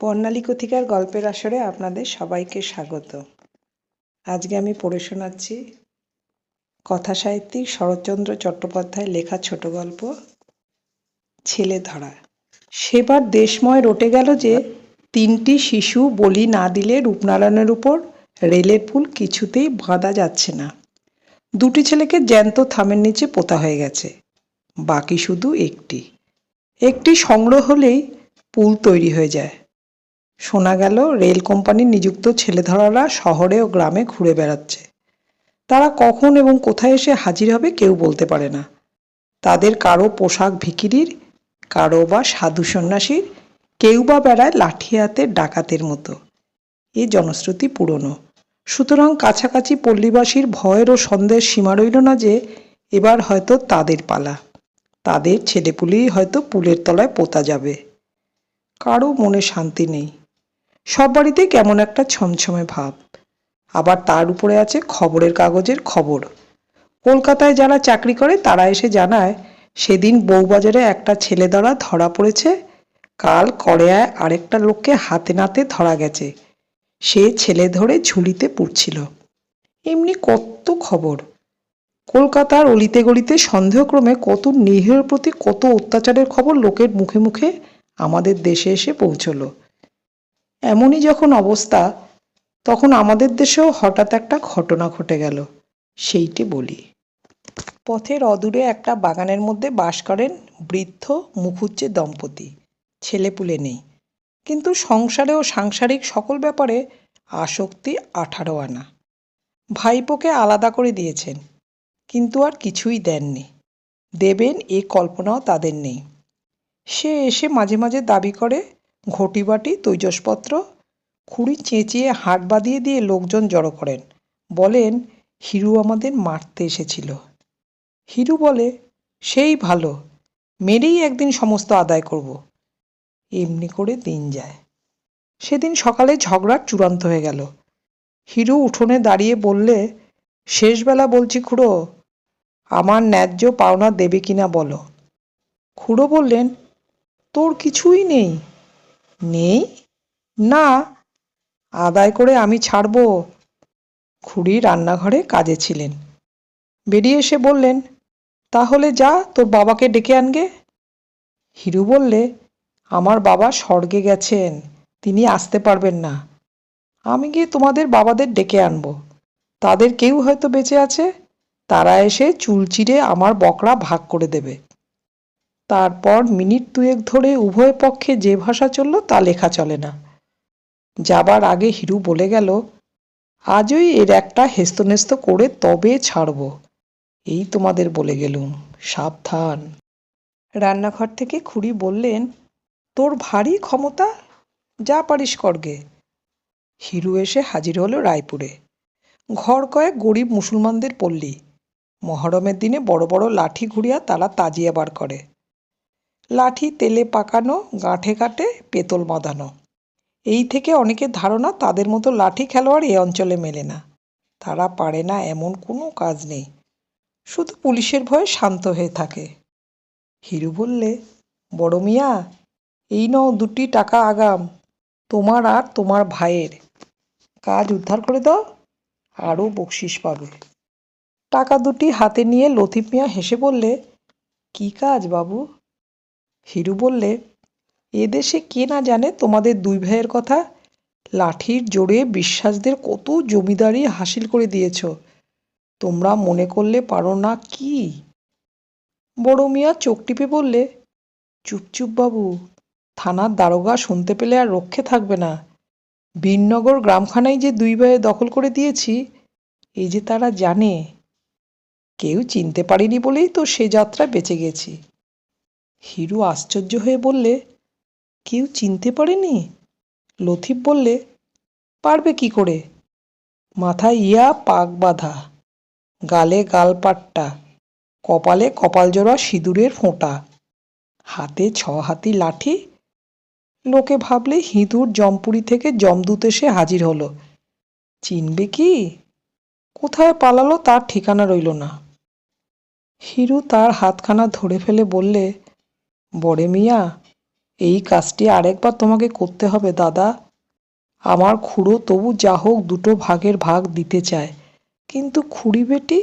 বর্ণালী কথিকার গল্পের আসরে আপনাদের সবাইকে স্বাগত। আজকে আমি পড়ে শোনাচ্ছি কথা সাহিত্যিক শরৎচন্দ্র চট্টোপাধ্যায় লেখা ছোট গল্প, ছেলে ধরা। সেবার দেশময় রটে গেল যে তিনটি শিশু বলি না দিলে রূপনারায়ণের উপর রেলের পুল কিছুতেই বাঁধা যাচ্ছে না। দুটি ছেলেকে জ্যান্ত থামের নিচে পোতা হয়ে গেছে, বাকি শুধু একটি। একটি সংগ্রহ হলেই পুল তৈরি হয়ে যায়। শোনা গেল, রেল কোম্পানির নিযুক্ত ছেলেধরারা শহরে ও গ্রামে ঘুরে বেড়াচ্ছে। তারা কখন এবং কোথায় এসে হাজির হবে কেউ বলতে পারে না। তাদের কারও পোশাক ভিখিরির কারও বা সাধু সন্ন্যাসীর, কেউ বা বেড়ায় লাঠি হাতে ডাকাতের মতো। এ জনশ্রুতি পুরনো। সুতরাং কাছাকাছি পল্লীবাসীর ভয়ের ও সন্দেহের সীমা রইল না যে, এবার হয়তো তাদের পালা। তাদের ছেলেপুলেই হয়তো পুলের তলায় পোতা যাবে। কারও মনে শান্তি নেই। সব বাড়িতেই কেমন একটা ছমছমে ভাব। আবার তার উপরে আছে খবরের কাগজের খবর। কলকাতায় যারা চাকরি করে, তারা এসে জানায়, সেদিন বউবাজারে একটা ছেলে ধরা ধরা পড়েছে। কাল কড়েয়ায় আরেকটা লোককে হাতে নাতে ধরা গেছে। সে ছেলে ধরে ঝুলিতে পুড়ছিল। এমনি কত খবর। কলকাতার অলিতে গলিতে সন্দেহক্রমে কত নিরীহের প্রতি কত অত্যাচারের খবর লোকের মুখে মুখে আমাদের দেশে এসে পৌঁছলো। এমনই যখন অবস্থা, তখন আমাদের দেশেও হঠাৎ একটা ঘটনা ঘটে গেল। সেইটি বলি। পথের অদূরে একটা বাগানের মধ্যে বাস করেন বৃদ্ধ মুখুজ্জে দম্পতি। ছেলেপুলে নেই। কিন্তু সংসারে ও সাংসারিক সকল ব্যাপারে আসক্তি আঠারো আনা। ভাইপোকে আলাদা করে দিয়েছেন, কিন্তু আর কিছুই দেননি। দেবেন এ কল্পনাও তাদের নেই। সে এসে মাঝে মাঝে দাবি করে ঘটিবাটি তৈজসপত্র খুঁড়ি চেঁচিয়ে হাট বাঁধিয়ে দিয়ে লোকজন জড়ো করেন। বলেন, হিরু আমাদের মারতে এসেছিল। হিরু বলে, সেই ভালো, মেরেই একদিন সমস্ত আদায় করব। এমনি করে দিন যায়। সেদিন সকালে ঝগড়ার চূড়ান্ত হয়ে গেল। হিরু উঠোনে দাঁড়িয়ে বললে, শেষবেলা বলছি খুড়ো, আমার ন্যায্য পাওনা দেবে কিনা বলো? খুড়ো বললেন, তোর কিছুই নেই। নেই? না, আদায় করে আমি ছাড়ব। খুড়ি রান্নাঘরে কাজে ছিলেন। বেরিয়ে এসে বললেন, তাহলে যা, তোর বাবাকে ডেকে আনগে। হিরু বললে, আমার বাবা স্বর্গে গেছেন, তিনি আসতে পারবেন না। আমি গিয়ে তোমাদের বাবাদের ডেকে আনব। তাদের কেউ হয়তো বেঁচে আছে, তারা এসে চুল চিরে আমার বকরা ভাগ করে দেবে। তারপর মিনিট দুয়েক ধরে উভয় পক্ষে যে ভাষা চলল তা লেখা চলে না। যাবার আগে হিরু বলে গেল, আজই এর একটা হেস্তনেস্ত করে তবে ছাড়ব। এই তোমাদের বলে গেলুম, সাবধান। রান্নাঘর থেকে খুড়ি বললেন, তোর ভারী ক্ষমতা, যা পারিস করগে হিরু এসে হাজির হলো রায়পুরে। ঘর কয়েক গরিব মুসলমানদের পল্লী। মহরমের দিনে বড় বড় লাঠি ঘুরিয়া তারা তাজিয়া বার করে। লাঠি, তেলে পাকানো, গাঁঠে কাটে, পেতল বাঁধানো। এই থেকে অনেকের ধারণা তাদের মতো লাঠি খেলোয়াড় এ অঞ্চলে মেলে না। তারা পারে না এমন কোনো কাজ নেই। শুধু পুলিশের ভয়ে শান্ত হয়ে থাকে। হিরু বললে, বড় মিয়া, এই নাও দুটি টাকা আগাম। তোমার আর তোমার ভাইয়ের। কাজ উদ্ধার করে দাও, আরও বকশিস পাবে। টাকা দুটি হাতে নিয়ে লতিফ মিয়া হেসে বললে, কি কাজ বাবু? হিরু বললে এদেশে কে না জানে তোমাদের দুই ভাইয়ের কথা? লাঠির জোরে বিশ্বাসদের কত জমিদারি হাসিল করে দিয়েছ। তোমরা মনে করলে পারো না কি? বড় মিয়া চোখ টিপে বললে, চুপ চুপ বাবু, থানার দারোগা শুনতে পেলে আর রক্ষে থাকবে না। বীরনগর গ্রামখানায় যে দুই ভাইয়ে দখল করে দিয়েছি, এই যে তারা জানে। কেউ চিনতে পারেনি বলেই তো সে যাত্রা বেঁচে গেছি। হিরু আশ্চর্য হয়ে বললে, কেউ চিনতে পারেনি? লথিফ বললে, পারবে কি করে? মাথায় ইয়া পাক বাঁধা, গালে গালপাট্টা কপালে কপাল জোড়া সিঁদুরের ফোঁটা, হাতে ছ হাতি লাঠি। লোকে ভাবলে হিঁদুর জমপুরি থেকে জমদূত এসে হাজির হলো। চিনবে কি? কোথায় পালালো তার ঠিকানা রইল না। হিরু তার হাতখানা ধরে ফেলে বললে বড়ে মিয়া, এই কাজটি আরেকবার তোমাকে করতে হবে দাদা। আমার খুড়ো তবু যা হোক দুটো ভাগের ভাগ দিতে চায়। কিন্তু খুড়ি বেটি,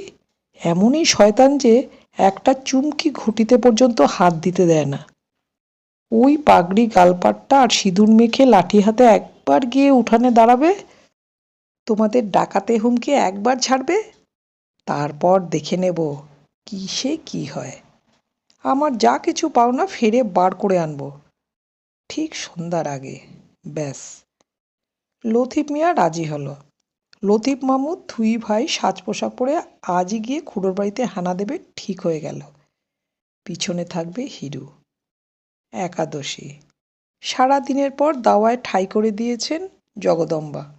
এমনই শয়তান যে একটা চুমকি ঘটিতে পর্যন্ত হাত দিতে দেয় না। ওই পাগড়ি গালপাট্টা আর সিঁদুর মেখে লাঠি হাতে একবার গিয়ে উঠানে দাঁড়াবে? তোমাদের ডাকাতে হুমকি একবার ছাড়বে? তারপর দেখে নেব, কিসে কি হয়। আমার যা কিছু পাওনা ফিরে বার করে আনব। ঠিক সন্ধ্যার আগে, ব্যাস। লতিফ মিয়া রাজি হলো। লতিফ মামুদ থুই ভাই সাজ পোশাক পরে আজই গিয়ে খুড়োর বাড়িতে হানা দেবে ঠিক হয়ে গেল। পিছনে থাকবে হিরু। একাদশী। সারা দিনের পর দাওয়ায় ঠাই করে দিয়েছেন জগদম্বা।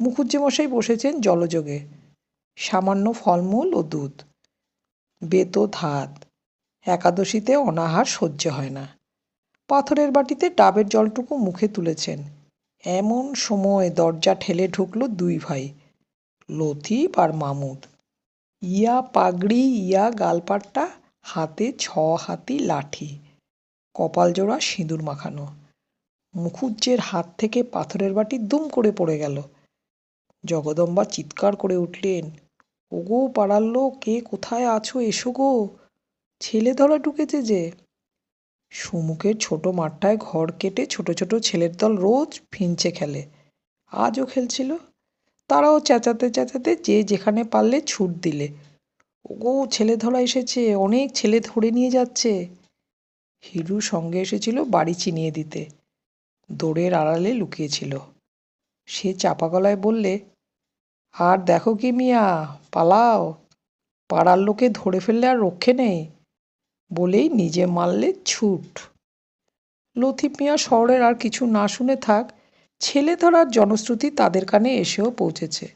মুখুজ্জে মশাই বসেছেন জলযোগে। সামান্য ফলমূল ও দুধ। বেত ধাত একাদশীতে অনাহার সহ্য হয় না। পাথরের বাটিতে ডাবের জলটুকু মুখে তুলেছেন। এমন সময় দরজা ঠেলে ঢুকলো দুই ভাই, লতিফ আর মামুদ। ইয়া পাগড়ি, ইয়া গালপাট্টা, হাতে ছ হাতি লাঠি, কপাল জোড়া সিঁদুর মাখানো। মুখুজ্জের হাত থেকে পাথরের বাটি দুম করে পড়ে গেল। জগদম্বা চিৎকার করে উঠলেন, ওগো পাড়ার লোক, কে কোথায় আছো এসো গো? ছেলে ধরা ঢুকেছে যে? সুমুখের ছোট মাঠটায় ঘর কেটে ছোট ছোট ছেলের দল রোজ ফিঞ্চে খেলে। আজও খেলছিল। তারাও চেঁচাতে চেঁচাতে যে যেখানে পারলে ছুট দিলে। ওগো, ছেলে ধরা এসেছে, অনেক ছেলে ধরে নিয়ে যাচ্ছে। হিরু সঙ্গে এসেছিল বাড়ি চিনিয়ে দিতে। দৌড়ের আড়ালে লুকিয়েছিল। সে চাপা গলায় বললে, আর দেখো কি মিয়া, পালাও। পাড়ার লোকে ধরে ফেললে আর রক্ষে নেই। বলেই নিজে মারলে ছুট। লতিফ মিয়া শহরের আর কিছু না শুনে থাক, ছেলে ধরার জনশ্রুতি তাদের কানে এসেও পৌঁছেছে।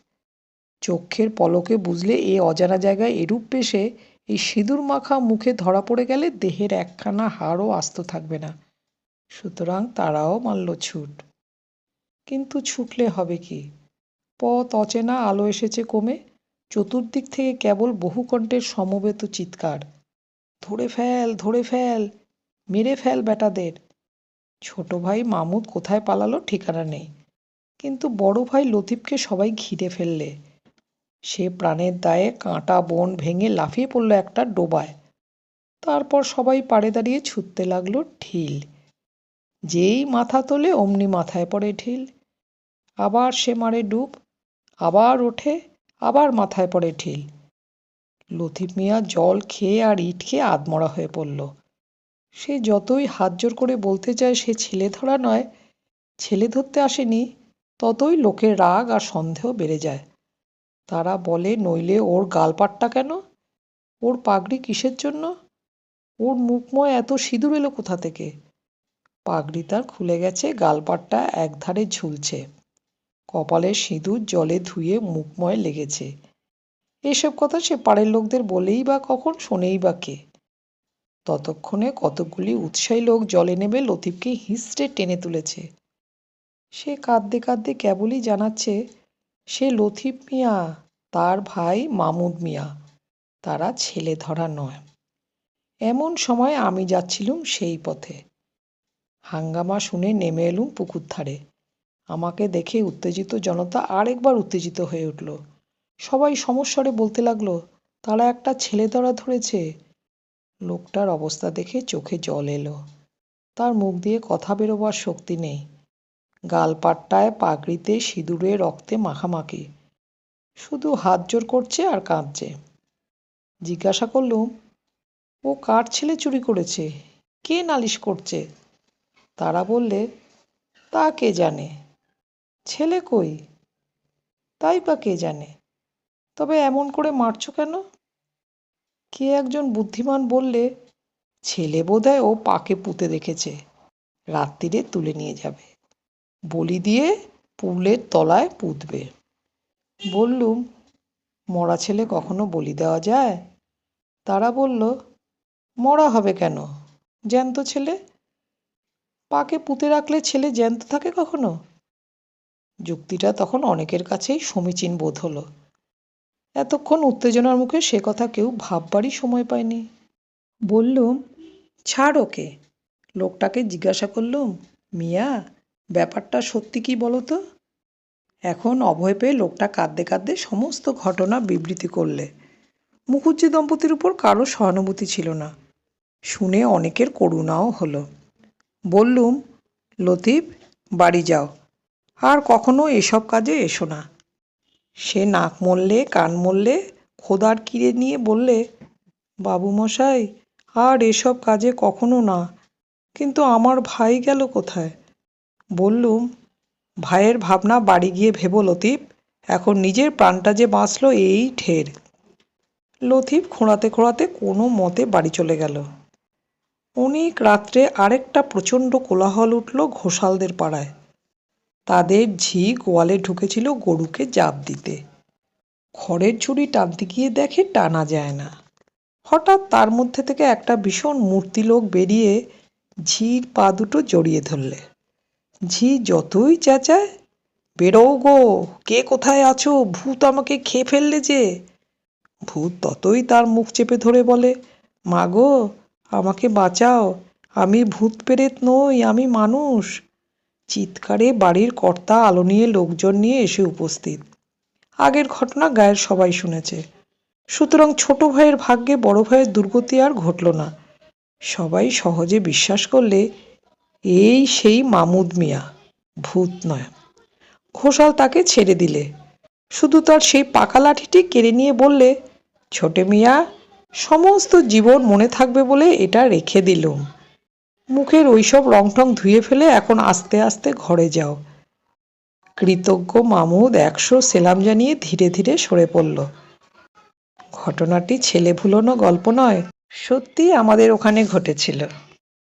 চোখের পলকে বুঝলে এ অজানা জায়গায় এরূপ পেশে এই সিঁদুর মাখা মুখে ধরা পড়ে গেলে দেহের একখানা হাড়ও আস্ত থাকবে না। সুতরাং তারাও মারল ছুট। কিন্তু ছুটলে হবে কি? পথ অচেনা, আলো এসেছে কমে, চতুর্দিক থেকে কেবল বহুকণ্ঠের সমবেত চিৎকার। ধরে ফেল ধরে ফেল, মেরে ফেল বেটাদের। ছোট ভাই মামুদ কোথায় পালালো ঠিকানা নেই। কিন্তু বড় ভাই লতিফকে সবাই ঘিরে ফেললে। সে প্রাণের দায়ে কাঁটা, বন ভেঙে লাফিয়ে পড়ল একটা ডোবায়। তারপর সবাই পাড়ে দাঁড়িয়ে ছুটতে লাগল ঢিল। যেই মাথা তোলে অমনি মাথায় পড়ে ঢিল। আবার সে মারে ডুব, আবার ওঠে, আবার মাথায় পড়ে ঢিল। লতিফ মিয়া জল খেয়ে আর ইট খেয়ে আধমরা হয়ে পড়ল। সে যতই হাত জোর করে বলতে চায় সে ছেলে ধরা নয়, ছেলে ধরতে আসেনি, ততই লোকের রাগ আর সন্দেহ বেড়ে যায়। তারা বলে, নইলে ওর গালপাট্টা কেন? ওর পাগড়ি কিসের জন্য? ওর মুখময় এত সিঁদুর এলো কোথা থেকে? পাগড়ি তার খুলে গেছে, গালপাট্টা একধারে ঝুলছে। কপালে সিঁদুর জলে ধুয়ে মুখময় লেগেছে। এসব কথা সে পাড়ের লোকদের বলেই বা কখন, শোনেই বা কে। ততক্ষণে কতকগুলি উৎসাহী লোক জলে নেমে লতিফকে হিঁচড়ে টেনে তুলেছে। সে কাঁদতে কাঁদতে কেবলই জানাচ্ছে, সে লতিফ মিয়া, তার ভাই মামুদ মিয়া। তারা ছেলে ধরা নয়। এমন সময় আমি যাচ্ছিলুম সেই পথে। হাঙ্গামা শুনে নেমে এলুম পুকুর ধারে। আমাকে দেখে উত্তেজিত জনতা আরেকবার উত্তেজিত হয়ে উঠল। সবাই সমস্বরে বলতে লাগল, তারা একটা ছেলে ধরা ধরেছে। লোকটার অবস্থা দেখে চোখে জল এলো। তার মুখ দিয়ে কথা বেরোবার শক্তি নেই। গালপাট্টায় পাগড়িতে সিঁদুরে রক্তে মাখামাখি। শুধু হাত জোর করছে আর কাঁদছে। জিজ্ঞাসা করলুম, ও কার ছেলে চুরি করেছে? কে নালিশ করছে? তারা বললে, তা কে জানে? ছেলে কই? তাই বা কে জানে? তবে এমন করে মারছ কেন? কে একজন বুদ্ধিমান বললে, ছেলে বোধহয় ও পাকে পুঁতে রেখেছে রাত্রিরে তুলে নিয়ে যাবে। বলি দিয়ে পুলের তলায় পুঁতবে। বললুম, মরা ছেলে কখনো বলি দেওয়া যায়? তারা বলল, মরা হবে কেন? জ্যান্ত ছেলে? পাকে পুঁতে রাখলে ছেলে জ্যান্ত থাকে কখনো? যুক্তিটা তখন অনেকের কাছেই সমীচীন বোধ হলো। এতক্ষণ উত্তেজনার মুখে সে কথা কেউ ভাববারই সময় পায়নি। বললুম, ছাড় ওকে। লোকটাকে জিজ্ঞাসা করলুম, মিয়া, ব্যাপারটা সত্যি কি বলো তো এখন অভয় পেয়ে লোকটা কাঁদতে কাঁদতে সমস্ত ঘটনা বিবৃতি করলে। মুখুজ্জি দম্পতির উপর কারও সহানুভূতি ছিল না। শুনে অনেকের করুণাও হলো। বললুম, লতিফ, বাড়ি যাও। আর কখনো এসব কাজে এসো না। সে নাক মললে কান মললে খোদার কিরে নিয়ে বললে বাবু মশাই আর এসব কাজে কখনো না, কিন্তু আমার ভাই গেল কোথায়? বললুম, ভাইয়ের ভাবনা বাড়ি গিয়ে ভেবো লতিফ, এখন নিজের প্রাণটা যে বাঁচলো এই ঠের লতিফ খোঁড়াতে খোঁড়াতে কোনো মতে বাড়ি চলে গেল। অনেক রাত্রে আরেকটা প্রচণ্ড কোলাহল উঠল ঘোষালদের পাড়ায়। তাদের ঝি গোয়ালে ঢুকেছিল গরুকে জাপ দিতে। খড়ের ঝুড়ি টানতে গিয়ে দেখে টানা যায় না। হঠাৎ তার মধ্যে থেকে একটা ভীষণ মূর্তিলোক বেরিয়ে ঝির পা দুটো জড়িয়ে ধরলে। ঝি যতই চেঁচায়, বেরো গো, কে কোথায় আছো? ভূত আমাকে খেয়ে ফেললে যে। ভূত ততই তার মুখ চেপে ধরে বলে, মা গো, আমাকে বাঁচাও। আমি ভূত পেরেত নই, আমি মানুষ। চিৎকারে বাড়ির কর্তা আলো নিয়ে লোকজন নিয়ে এসে উপস্থিত। আগের ঘটনা গায়ের সবাই শুনেছে। সুতরাং ছোট ভাইয়ের ভাগ্যে বড় ভাইয়ের দুর্গতি আর ঘটল না। সবাই সহজে বিশ্বাস করলে এই সেই মামুদ মিয়া, ভূত নয়। ঘোষাল তাকে ছেড়ে দিলে। শুধু তার সেই পাকা লাঠিটি কেড়ে নিয়ে বললে, ছোটে মিয়া, সমস্ত জীবন মনে থাকবে বলে এটা রেখে দিলুম। মুখের ওইসব রং টং ধুয়ে ফেলে এখন আস্তে আস্তে ঘরে যাও। কৃতজ্ঞ মামুদ একশো সেলাম জানিয়ে ধীরে ধীরে সরে পড়ল। ঘটনাটি ছেলে ভুলোনো গল্প নয় সত্যি আমাদের ওখানে ঘটেছিল।